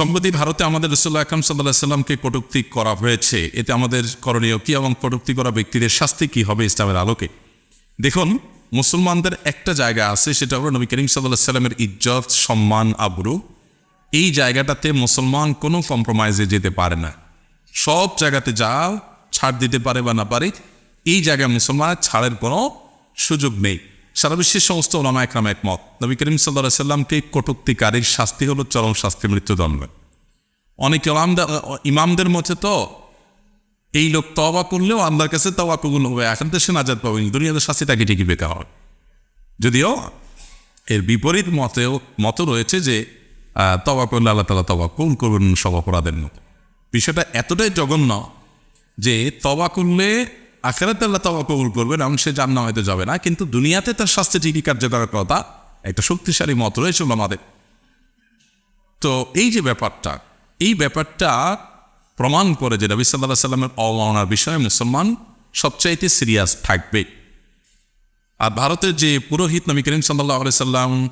সম্প্রতি ভারতে আমাদের রসুল্লাহ আকরম সাল্লাহ সাল্লামকে কটুক্তি করা হয়েছে। এতে আমাদের করণীয় কি এবং কটুক্তি করা ব্যক্তিদের শাস্তি কি হবে ইসলামের আলোকে? দেখুন, মুসলমানদের একটা জায়গা আছে, সেটা হলো নবী করিম সাল্লাহ সাল্লামের ইজ্জত, সম্মান, আবরু। এই জায়গাটাতে মুসলমান কোনো কম্প্রোমাইজে যেতে পারে না। সব জায়গাতে যা ছাড় দিতে পারে বা না পারে, এই জায়গায় মুসলমান ছাড়ের কোনো সুযোগ নেই। সারা বিশ্বের সমস্ত ওলামা একরাম একমত। নবী করিম সাল্লাহ সাল্লামকে কটুক্তিকারীর শাস্তি হলো চরম শাস্তি মৃত্যুদণ্ড। অনেক ইমামদের ইমামদের মধ্যে তো এই লোক তবা করলেও আল্লাহর কাছে তবা কবুল হবে, এখন তো সে নাজাদ পাবেন, দুনিয়াতে শাস্তি তাকে ঠিকই পেতে হবে। যদিও এর বিপরীত মতেও, মত রয়েছে যে তবা করলে আল্লাহ তালা তবা কোন করবেন সব অপরাধের মতো। বিষয়টা এতটাই জঘন্য যে তবা করলে আখেরাতে আল্লাহ তবা কবুল করবেন এবং সে জান্না হয়তো যাবে না। কিন্তু দুনিয়াতে তার স্বাস্থ্য ঠিকই কার্যকর কথা একটা শক্তিশালী মত রয়েছে আমাদের তো এই যে ব্যাপারটা, এই ব্যাপারটা প্রমাণ করে যে নবী সাল্লাহ সাল্লামের অবমাননার বিষয়ে মুসলমান সবচাইতে সিরিয়াস থাকবে। আর ভারতের যে পুরোহিত নবী করিম সাল্লাহ সাল্লাম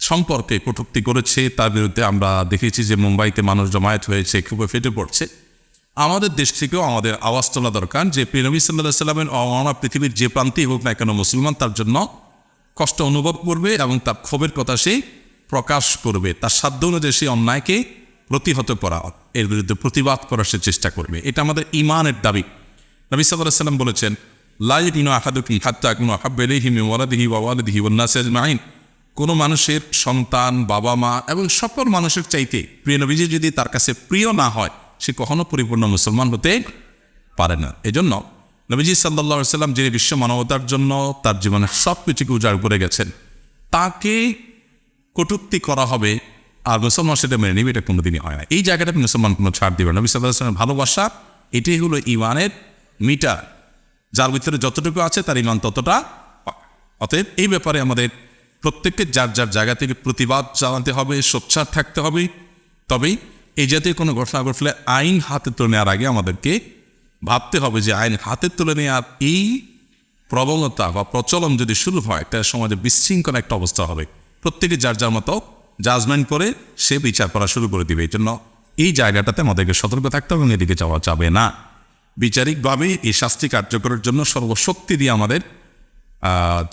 সম্পর্কে কটূক্তি করেছে, তার বিরুদ্ধে আমরা দেখেছি যে মুম্বাইতে মানুষ জমায়েত হয়েছে খুবই ফেটে পড়ছে। আমাদের দেশ থেকেও আমাদের আওয়াজ তোলা দরকার। যে প্রিয় নবী সাল্লাহ সাল্লামের অবমাননা পৃথিবীর যে প্রান্তেই হোক না কেন মুসলমান তার জন্য কষ্ট অনুভব করবে এবং তার ক্ষোভের কথা সে প্রকাশ করবে। তার সাধ্য অনুযায়ী সেই অন্যায়কে প্রতিহত করা, এর বিরুদ্ধে প্রতিবাদ করার সে চেষ্টা করবে। এটা আমাদের ইমানের দাবি। নবী সাল্লাহ সাল্লাম বলেছেন লাইন আহাদুকি হাত্তা কোনো কোনো মানুষের সন্তান বাবা মা এবং সকল মানুষের চাইতে প্রিয় নবীজি যদি তার কাছে প্রিয় না হয় সে কখনো পরিপূর্ণ মুসলমান হতে পারে না। এজন্য নবীজি সাল্লাহ সাল্লাম যিনি বিশ্ব মানবতার জন্য তার জীবনের সব কিছুকে উজাড় করে গেছেন, তাকে কটূক্তি করা হবে আর মুসলমান সেটা মেনে নেবে, এটা কোনোদিনই হয় না। এই জায়গাটা মুসলমান কোনো ছাড় দিবে নবী সাল্লাহ সাল্লামের ভালোবাসা, এটাই হলো ইমানের মিটার। যার ভিতরে যতটুকু আছে তার ইমান ততটা অতএব এই ব্যাপারে আমাদের প্রত্যেককে যার যার জায়গা থেকে প্রতিবাদ জানাতে হবে, সোচ্চার থাকতে হবে। তবেই এই জাতীয় কোনো ঘটনা ঘটলে আইন হাতে তুলে নেওয়ার আগে আমাদেরকে ভাবতে হবে যে আইন হাতে তুলে নেওয়ার এই প্রবণতা বা প্রচলন যদি শুরু হয়, একটা সমাজে বিশৃঙ্খল একটা অবস্থা হবে। প্রত্যেকে যার যার মতো জাজমেন্ট করে, সে বিচার করা শুরু করে দিবে। এই জন্য এই জায়গাটাতে আমাদেরকে সতর্ক থাকতে হবে এদিকে যাওয়া যাবে না। বিচারিকভাবে এই শাস্তি কার্যকরের জন্য সর্বশক্তি দিয়ে আমাদের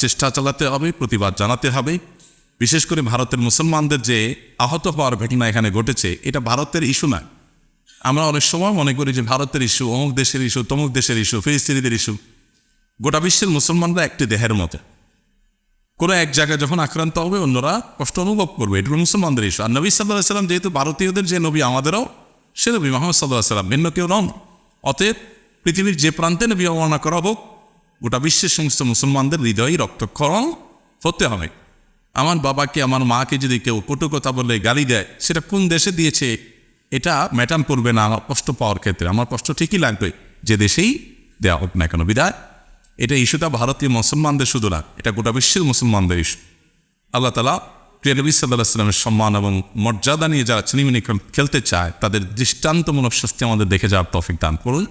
চেষ্টা চালাতে হবে, প্রতিবাদ জানাতে হবে। বিশেষ করে ভারতের মুসলমানদের যে আহত হওয়ার ঘটনা এখানে ঘটেছে, এটা ভারতের ইস্যু না আমরা অনেক সময় মনে করি যে ভারতের ইস্যু, অমুক দেশের ইস্যু, তমুক দেশের ইস্যু, ফিলিস্তিনিদের ইস্যু। গোটা বিশ্বের মুসলমানরা একটি দেহের মতো। কোনো এক জায়গায় যখন আক্রান্ত হবে, অন্যরা কষ্ট অনুভব করবে এটা হলো মুসলমানদের ইস্যু। আর নবী সাল্লাহ সাল্লাম যেহেতু ভারতীয়দের যে নবী, আমাদেরও সে নবী মোহাম্মদ সাল্লাহ সাল্লাম, ভিন্ন কেউ নন। অতএব পৃথিবীর যে প্রান্তে নবী অবমাননা করা হোক, গোটা বিশ্বের সমস্ত মুসলমানদের হৃদয়ে রক্তক্ষরণ হতে হবে। আমার বাবাকে, আমার মাকে যদি কেউ কটু কথা বলে গালি দেয়, সেটা কোন দেশে দিয়েছে? এটা ম্যাটাম করবে না আমার কষ্ট পাওয়ার ক্ষেত্রে। আমার কষ্ট ঠিকই লাগবে। যে দেশেই দেওয়া হোক না কেন, বিদায়। এটা ইস্যুটা ভারতীয় মুসলমানদের শুধু না, এটা গোটা বিশ্বের মুসলমানদের ইস্যু। আল্লাহ তালা প্রিয় নবী সাল্লাহ সাল্লামের সম্মান এবং মর্যাদা নিয়ে যারা চিনিমিনি খেলতে চায়, তাদের দৃষ্টান্তমূলক শাস্তি আমাদের দেখে যাওয়ার তফিক দান করুন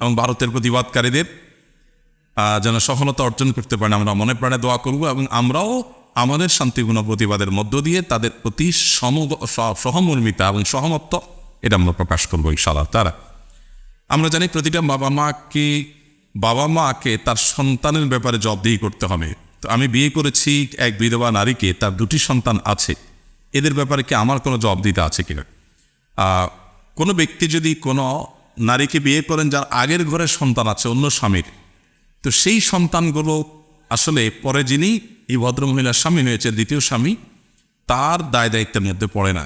এবং ভারতের প্রতিবাদকারীদের যেন সফলতা অর্জন করতে পারেন। আমরা মনে প্রাণে দোয়া করব এবং আমরাও আমাদের শান্তিপূর্ণ প্রতিবাদের মধ্য দিয়ে তাদের প্রতি সম সহমর্মিতা এবং সহমত্ব, এটা আমরা প্রকাশ করব ইনশাআল্লাহ। তারা, আমরা জানি প্রতিটা বাবা মাকে বাবা মাকে তার সন্তানের ব্যাপারে জবাবদিহি করতে হবে। তো আমি বিয়ে করেছি এক বিধবা নারীকে, তার দুটি সন্তান আছে। এদের ব্যাপারে কি আমার কোনো জবাবদিহিতা আছে কিনা? কোনো ব্যক্তি যদি কোনো নারীকে বিয়ে করেন যার আগের ঘরে সন্তান আছে, অন্য স্বামীর, তো সেই সন্তানগুলো আসলে পরে যিনি এই ভদ্রমহিলার স্বামী হয়েছে দ্বিতীয় স্বামী, তার দায় দায়িত্বের মধ্যে পড়ে না।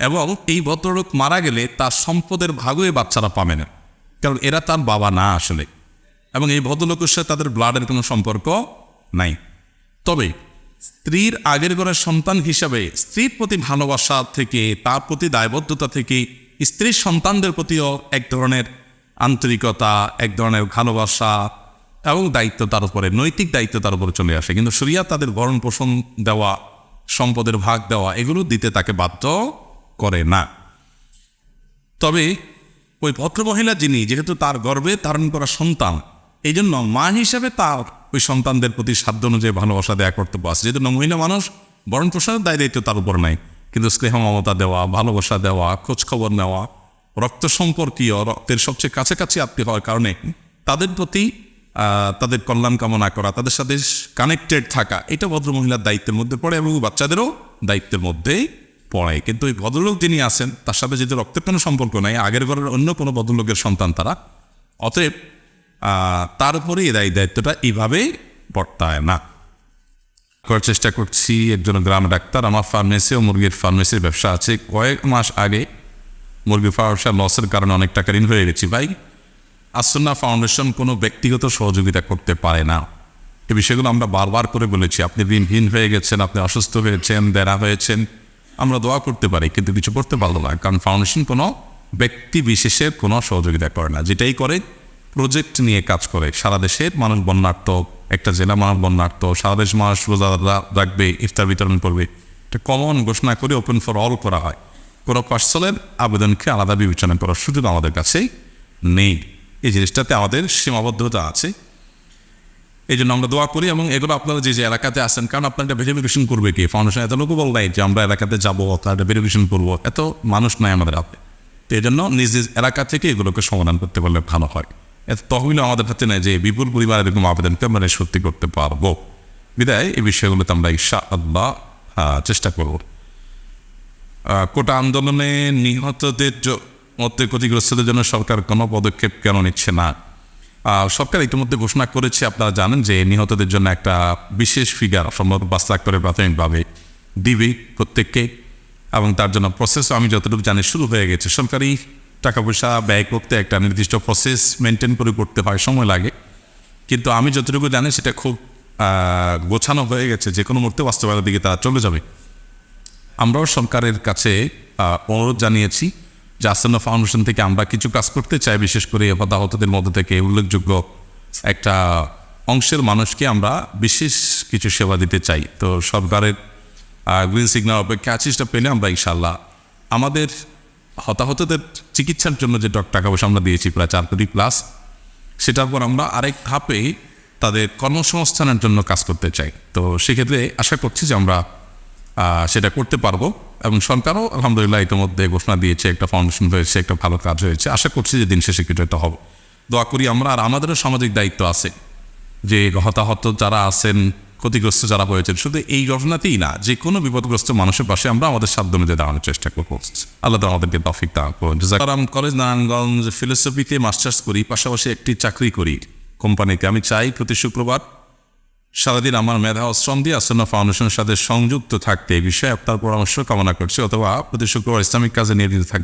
এবং এই ভদ্রলোক মারা গেলে তার সম্পদের ভাগও বাচ্চারা পাবে না, কারণ এরা তার বাবা না আসলে। এবং এই ভদ্রলোকের সাথে তাদের ব্লাডের কোনো সম্পর্ক নাই। তবে স্ত্রীর আগের ঘরের সন্তান হিসাবে স্ত্রীর প্রতি ভালোবাসা থেকে, তার প্রতি দায়বদ্ধতা থেকে স্ত্রীর সন্তানদের প্রতিও এক ধরনের আন্তরিকতা, এক ধরনের ভালোবাসা এবং দায়িত্ব তার উপরে, নৈতিক দায়িত্ব তার উপরে চলে আসে। কিন্তু সরিয়া তাদের ভরণ পোষণ দেওয়া, সম্পদের ভাগ দেওয়া, এগুলো দিতে তাকে বাধ্য করে না। তবে ওই ভদ্রমহিলা যিনি, যেহেতু তার গর্বে ধারণ করা সন্তান এই জন্য মা হিসাবে তার ওই সন্তানদের প্রতি সাধ্য অনুযায়ী ভালোবাসা, দেয়া, কর্তব্য আছে। যেহেতু মহিলা মানুষ বরণ প্রসাদের দায় দায়িত্ব তার উপর নাই। কিন্তু স্নেহ, মমতা দেওয়া, ভালোবাসা দেওয়া, খোঁজখবর নেওয়া, রক্ত সম্পর্কীয়, রক্তের সবচেয়ে কাছাকাছি আত্মীয় হওয়ার কারণে তাদের প্রতি তাদের কল্যাণ কামনা করা, তাদের সাথে কানেক্টেড থাকা, এটা ভদ্রমহিলার দায়িত্বের মধ্যে পড়ে এবং বাচ্চাদেরও দায়িত্বের মধ্যেই পড়ে। কিন্তু ওই ভদ্রলোক যিনি আছেন, তার সাথে যদি রক্তের কোনো সম্পর্ক নাই, আগের ঘরের অন্য কোনো ভদ্রলোকের সন্তান তারা, অতএব তার উপরে এই দায়ী দায়িত্বটা এইভাবেই বর্তায় না। করার চেষ্টা করছি, একজন গ্রাম ডাক্তার, আমার ফার্মেসি ও মুরগির ফার্মেসির ব্যবসা আছে। কয়েক মাস আগে মুরগি ব্যবসা লসের কারণে অনেক টাকা ঋণ হয়ে গেছি। ভাই আসন্না ফাউন্ডেশন কোনো ব্যক্তিগত সহযোগিতা করতে পারে না। এই বিষয়গুলো আমরা বারবার করে বলেছি। আপনি ঋণহীন হয়ে গেছেন, আপনি অসুস্থ হয়েছেন দেরা হয়েছেন, আমরা দোয়া করতে পারি, কিন্তু কিছু করতে পারল না, কারণ ফাউন্ডেশন কোনো ব্যক্তি বিশেষের কোনো সহযোগিতা করে না। যেটাই করে, প্রজেক্ট নিয়ে কাজ করে। সারা দেশের মানুষ বন্যার্থ, একটা জেলা মানুষ বন্যার্থ, সারা দেশ মানুষ রোজা রাখবে, ইফতার বিতরণ করবে। এটা কমন ঘোষণা করে ওপেন ফর অল করা হয়। কোনো পার্সেলের আবেদনকে আলাদা বিবেচনা করার সুযোগ আমাদের কাছেই নেই। এই জিনিসটাতে আমাদের সীমাবদ্ধতা আছে। এই জন্য আমরা দোয়া করি এবং এগুলো আপনারা যে যে এলাকাতে আসেন কারণ আপনার একটা ভেরিফিকেশন করবে কি? ফাউন্ডেশন এত লোক বল নাই যে আমরা এলাকাতে যাব তার ভেরিফিকেশন করব। এত মানুষ নাই আমাদের হাতে। তো এই জন্য নিজ নিজ এলাকা থেকে এগুলোকে সমাধান করতে পারলে ভালো হয়। এত তহবিল আমাদের হাতে নেই যে বিপুল পরিমাণ এরকম আবেদনকে আমরা সত্যি করতে পারব। বিদায়, এই বিষয়গুলোতে আমরা ইশা আল্লাহ চেষ্টা করব। কোটা আন্দোলনে নিহতদের মধ্যে ক্ষতিগ্রস্তদের জন্য সরকার কোনো পদক্ষেপ কেন নিচ্ছে না? সরকার ইতিমধ্যে ঘোষণা করেছে, আপনারা জানেন যে নিহতদের জন্য একটা বিশেষ ফিগার সম্ভবত পাঁচ করে প্রাথমিকভাবে দিবে প্রত্যেককে এবং তার জন্য প্রসেস আমি যতটুকু জানি, শুরু হয়ে গেছে। সরকারি টাকা পয়সা ব্যয় করতে একটা নির্দিষ্ট প্রসেস মেনটেন করে করতে হয়, সময় লাগে। কিন্তু আমি যতটুকু জানি, সেটা খুব গোছানো হয়ে গেছে। যে কোনো মুহূর্তে বাস্তবায়নের দিকে তারা চলে যাবে। আমরাও সরকারের কাছে অনুরোধ জানিয়েছি। যে ফাউন্ডেশন থেকে আমরা কিছু কাজ করতে চাই, বিশেষ করে হতাহতদের মধ্যে থেকে উল্লেখযোগ্য একটা অংশের মানুষকে আমরা বিশেষ কিছু সেবা দিতে চাই। তো সরকারের গ্রিন সিগন্যাল অপেক্ষা আছিসটা পেলে আমরা ইনশাল্লাহ আমাদের হতাহতদের চিকিৎসার জন্য যে টাকা পয়সা আমরা দিয়েছি প্রায় চার কোটি প্লাস সেটার পর আমরা আরেক ধাপে তাদের কর্মসংস্থানের জন্য কাজ করতে চাই। তো সেক্ষেত্রে আশা করছি যে আমরা সেটা করতে পারব। এবং সরকারও আলহামদুলিল্লাহ ইতিমধ্যে ঘোষণা দিয়েছে, একটা ফাউন্ডেশন হয়েছে, একটা ভালো কাজ হয়েছে। আশা করছি যে দিন শেষে কিছু একটা হবে। দোয়া করি আমরা, আর আমাদেরও সামাজিক দায়িত্ব আছে যে হতাহত যারা আছেন, ক্ষতিগ্রস্ত যারা হয়েছেন, শুধু এই ঘটনাতেই না, যে কোনো বিপদগ্রস্ত মানুষের পাশে আমরা আমাদের সাধ্য অনুযায়ী দাঁড়ানোর চেষ্টা করব। আল্লাহ তাআলা আমাদেরকে তফিক দান করুন। কলেজ, নারায়ণগঞ্জ ফিলোসফিতে মাস্টার্স করি, পাশাপাশি একটি চাকরি করি। কোম্পানিতে আমি চাই, প্রতি শুক্রবার সারাদিন আমার মেধা অশ্রম শ্রম দিয়ে আসন্ন ফাউন্ডেশনের সাথে সংযুক্ত থাকতে এই বিষয়ে আপনার পরামর্শ কামনা করছি, অথবা প্রতি শুক্রবার ইসলামিক কাজে নিয়োজিত থাকতে